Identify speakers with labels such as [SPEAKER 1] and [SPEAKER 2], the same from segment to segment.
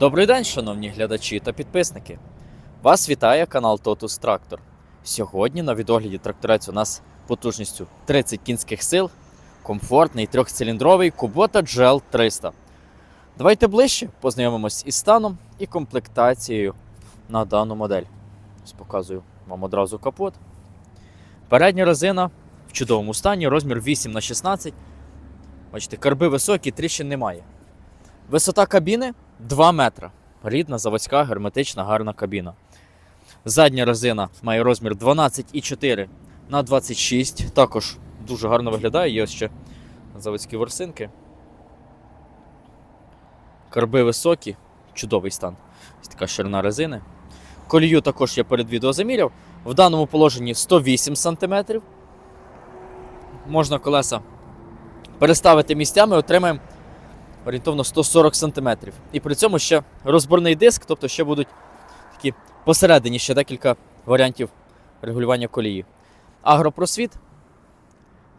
[SPEAKER 1] Добрий день, шановні глядачі та підписники. Вас вітає канал Totus Трактор. Сьогодні на відогляді тракторець у нас потужністю 30 кінських сил, комфортний трьохциліндровий Kubota GL 300. Давайте ближче познайомимось із станом і комплектацією на дану модель. Показую вам одразу капот. Передня резина в чудовому стані, розмір 8х16. Бачите, карби високі, тріщин немає. Висота кабіни 2 метра. Рідна, заводська, герметична, гарна кабіна. Задня резина має розмір 12,4 на 26. Також дуже гарно виглядає. Є ще заводські ворсинки. Карби високі, чудовий стан. Ось така ширина резини. Колію також я перед відео заміряв. В даному положенні 108 см. Можна колеса переставити місцями, отримаємо орієнтовно 140 см. І при цьому ще розборний диск, тобто ще будуть такі посередині ще декілька варіантів регулювання колії. Агропросвіт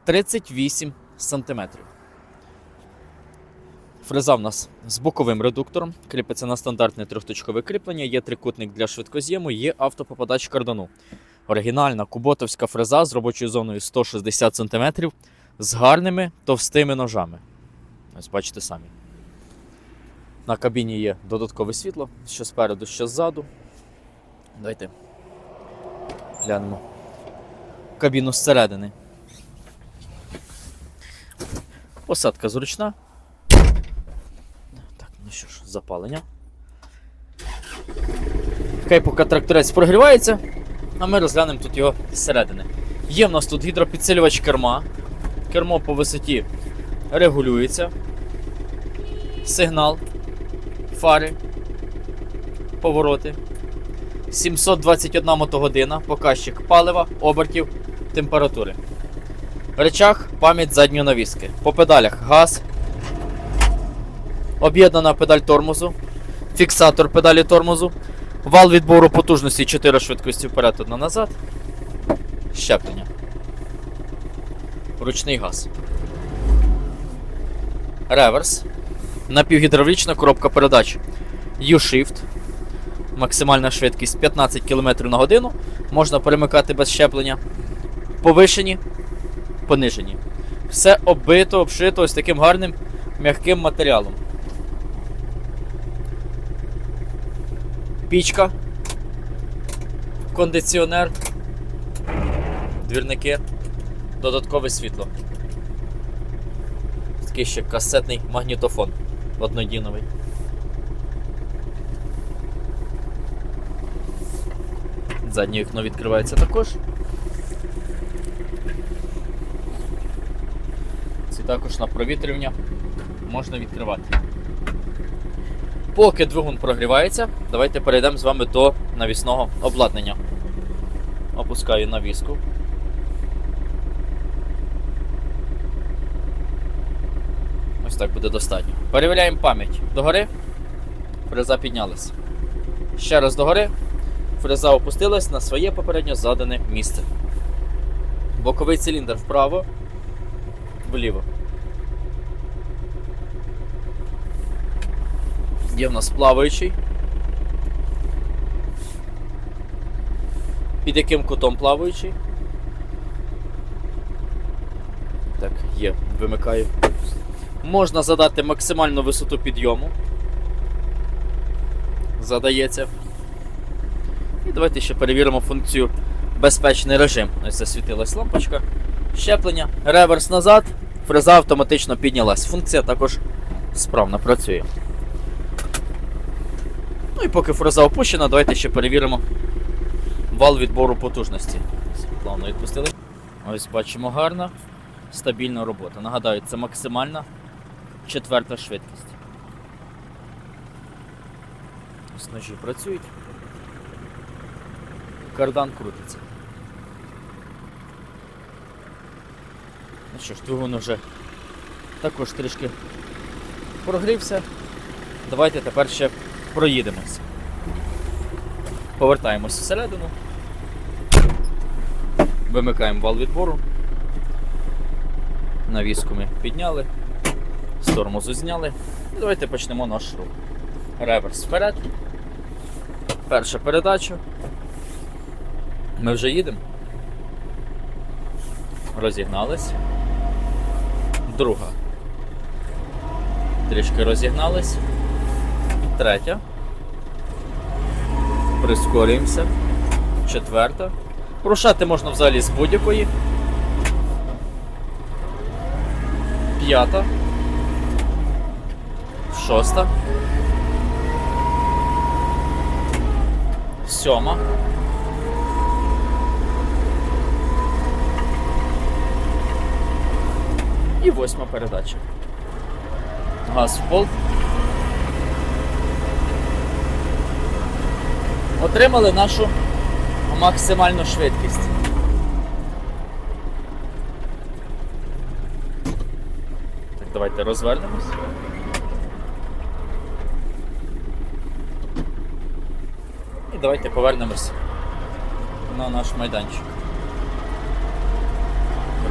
[SPEAKER 1] 38 см. Фреза в нас з боковим редуктором, кріпиться на стандартне трьохточкове кріплення, є трикутник для швидкоз'єму, є автопопадач кардану. Оригінальна куботовська фреза з робочою зоною 160 см з гарними товстими ножами. Ось бачите самі. На кабіні є додаткове світло, що спереду, що ззаду. Давайте глянемо кабіну зсередини. Посадка зручна. Так, ну що ж, запалення. Хай поки тракторець прогрівається, а ми розглянемо тут його зсередини. Є в нас тут гідропідсилювач керма. Кермо по висоті регулюється. Сигнал, фари, повороти. 721 мотогодина, показчик палива, обертів, температури. Речах, пам'ять задньої навіски. По педалях газ. Об'єднана педаль тормозу, фіксатор педалі тормозу, вал відбору потужності 4 швидкості вперед, одна назад. Щеплення. Ручний газ. Реверс. Напівгідравлічна коробка передач. U-Shift. Максимальна швидкість 15 км на годину. Можна перемикати без щеплення. Повишені, понижені. Все оббито, обшито ось таким гарним м'яким матеріалом. Пічка. Кондиціонер. Двірники. Додаткове світло. Такий ще касетний магнітофон однодіновий. Заднє вікно відкривається також. Ці також на провітрювання можна відкривати. Поки двигун прогрівається, давайте перейдемо з вами до навісного обладнання. Опускаю навіску. Так буде достатньо. Перевіряємо пам'ять. Догори. Фреза піднялась. Ще раз догори. Фреза опустилась на своє попередньо задане місце. Боковий циліндр вправо, вліво. Є в нас плаваючий. Під яким кутом плаваючий? Так, є, вимикаю. Можна задати максимальну висоту підйому. Задається. І давайте ще перевіримо функцію безпечний режим. Ось засвітилась лампочка. Щеплення, реверс назад, фреза автоматично піднялась. Функція також справно працює. Ну і поки фреза опущена, давайте ще перевіримо вал відбору потужності. Плавно відпустили. Ось бачимо гарна, стабільна робота. Нагадаю, це максимальна четверта швидкість. Ось ножі працюють. Кардан крутиться. Ну що ж, двигун вже також трішки прогрівся. Давайте тепер ще проїдемось. Повертаємось всередину. Вимикаємо вал відбору. Навіску ми підняли, з тормозу зняли. Давайте почнемо наш рух. Реверс вперед. Перша передача. Ми вже їдемо. Розігнались. Друга. Трішки розігнались. Третя. Прискорюємося. Четверта. Порушати можна взагалі з будь-якої. П'ята. Шоста. Сьома. І восьма передача. Газ в пол. Отримали нашу максимальну швидкість. Так, давайте розвернемось. Давайте повернемось на наш майданчик.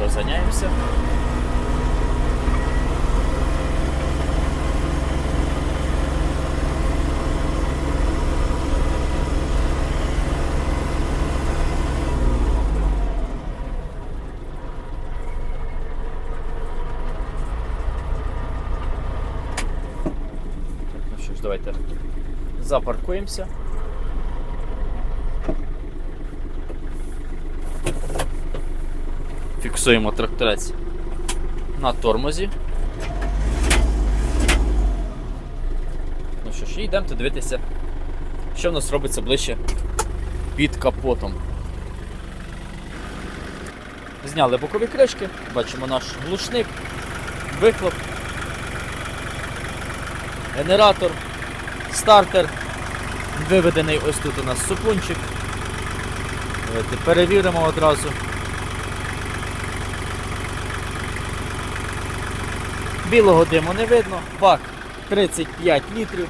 [SPEAKER 1] Розганяємося. Ну давайте запаркуємося. Фіксуємо тракторець на тормозі. Ну що ж, і йдемо дивитися, що в нас робиться ближче під капотом. Зняли бокові кришки, бачимо наш глушник, вихлоп, генератор, стартер. Виведений ось тут у нас супунчик. Давайте перевіримо одразу. Білого диму не видно, бак 35 літрів.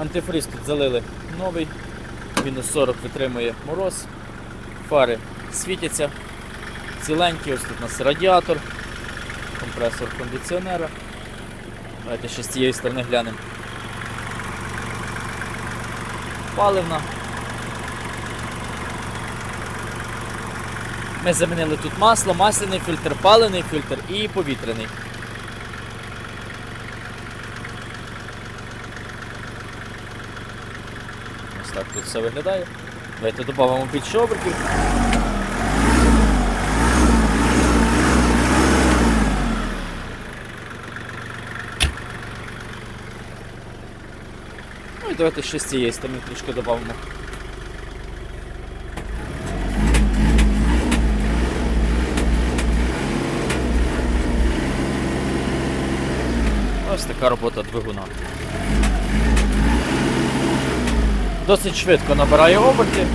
[SPEAKER 1] Антифриз тут залили новий, мінус 40 витримує мороз, фари світяться, ціленькі, ось тут у нас радіатор, компресор кондиціонера. Давайте ще з цієї сторони глянемо. Паливна. Ми замінили тут масло, масляний фільтр, паливний фільтр і повітряний. Ось так тут все виглядає. Давайте додамо більше обертів. Ну і давайте ще з цієї сторони трішки додамо. Ось така робота двигуна. Досить швидко набирає оберти.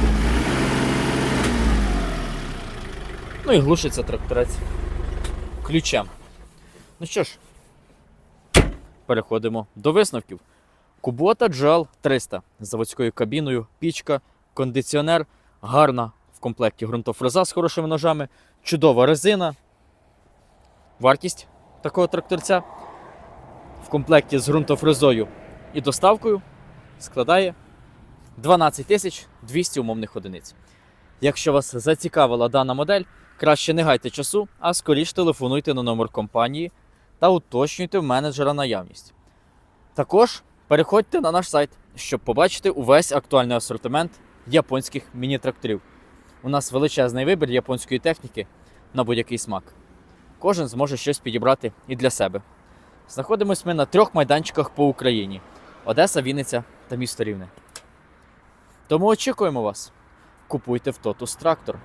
[SPEAKER 1] Ну і глушиться тракторець ключем. Ну що ж, переходимо до висновків. Кубота GL 300 з заводською кабіною, пічка, кондиціонер, гарна в комплекті ґрунтофреза з хорошими ножами, чудова резина. Вартість такого тракторця в комплекті з ґрунтофрезою і доставкою складає 12 тисяч 200 умовних одиниць. Якщо вас зацікавила дана модель, краще не гайте часу, а скоріш телефонуйте на номер компанії та уточнюйте в менеджера наявність. Також переходьте на наш сайт, щоб побачити увесь актуальний асортимент японських міні-тракторів. У нас величезний вибір японської техніки на будь-який смак. Кожен зможе щось підібрати і для себе. Знаходимось ми на трьох майданчиках по Україні: Одеса, Вінниця та місто Рівне. Тому очікуємо вас. Купуйте в Тотус Трактор.